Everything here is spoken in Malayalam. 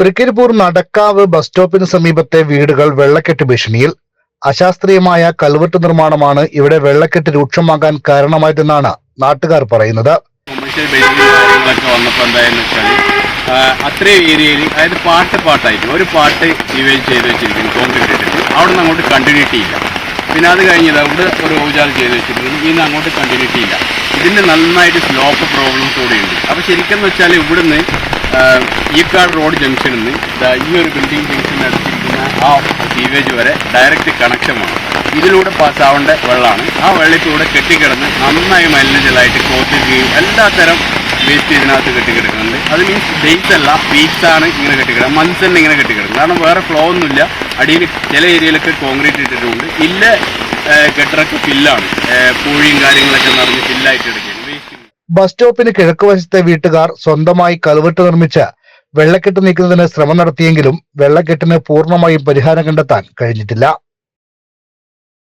തൃക്കരിപ്പൂർ നടക്കാവ് ബസ് സ്റ്റോപ്പിന് സമീപത്തെ വീടുകൾ വെള്ളക്കെട്ട് ഭീഷണിയിൽ. അശാസ്ത്രീയമായ കൽവെട്ട് നിർമ്മാണമാണ് ഇവിടെ വെള്ളക്കെട്ട് രൂക്ഷമാകാൻ കാരണമായതെന്നാണ് നാട്ടുകാർ പറയുന്നത്. അത്രയും ഏരിയയിൽ അതായത് പാട്ട് പാട്ടായിട്ട് ഒരു പാട്ട് ഇവേജ് ചെയ്ത് വെച്ചിരിക്കുന്നു കോൺക്രീറ്റ് ഇട്ടിട്ട്. അവിടെ നിന്ന് അങ്ങോട്ട് കണ്ടിന്യൂറ്റി ഇല്ല. പിന്നെ അത് കഴിഞ്ഞത് അവിടെ ഒരു ഊജാൽ ചെയ്ത് വെച്ചിട്ടുണ്ട്. ഇന്ന് അങ്ങോട്ട് കണ്ടിന്യൂറ്റി ഇല്ല ഇതിന് നന്നായിട്ട് സ്ലോപ്പ് പ്രോബ്ലം കൂടെ ഉണ്ട് അപ്പോൾ ശരിക്കും എന്ന് വെച്ചാൽ ഇവിടുന്ന് ഈക്കാട് റോഡ് ജംഗ്ഷനിൽ നിന്ന് ഈ ഒരു ബിൽഡിംഗ് ജംഗ്ഷൻ അടുത്തിരിക്കുന്ന ആ സീവേജ് വരെ ഡയറക്റ്റ് കണക്ഷൻ വേണം ഇതിലൂടെ പാസ്സാവേണ്ട വെള്ളമാണ്. ആ വെള്ളത്തിലൂടെ കെട്ടിക്കിടന്ന് നന്നായി മലിനജലായിട്ട് കോത്തുകയും എല്ലാ തരം വേസ്റ്റ് ഇതിനകത്ത് കെട്ടിക്കിടക്കുന്നുണ്ട്. അത് മീൻസ് ഡേറ്റ്സ് അല്ല വീക്സ് ആണ് ഇങ്ങനെ കെട്ടിക്കിടക്കുന്നത് മന്ത്സ് തന്നെ ഇങ്ങനെ കെട്ടിക്കിടക്കുന്നത് കാരണം വേറെ ഫ്ലോ ഒന്നുമില്ല. അടിയിൽ ചില ഏരിയയിലൊക്കെ കോൺക്രീറ്റ് ഇട്ടിട്ടുണ്ട്. ഇല്ല കെട്ടിടക്ക് ഫില്ലാണ് പൂഴിയും കാര്യങ്ങളൊക്കെ നിറഞ്ഞ് ഫില്ലായിട്ട് എടുക്കുകയാണ് വേസ്റ്റ് ബസ് സ്റ്റോപ്പിന് കിഴക്കുവശത്തെ വീട്ടുകാർ സ്വന്തമായി കൽവെട്ട് നിർമ്മിച്ച് വെള്ളക്കെട്ട് നീക്കുന്നതിന് ശ്രമം നടത്തിയെങ്കിലും വെള്ളക്കെട്ടിന് പൂർണമായും പരിഹാരം കണ്ടെത്താൻ കഴിഞ്ഞിട്ടില്ല.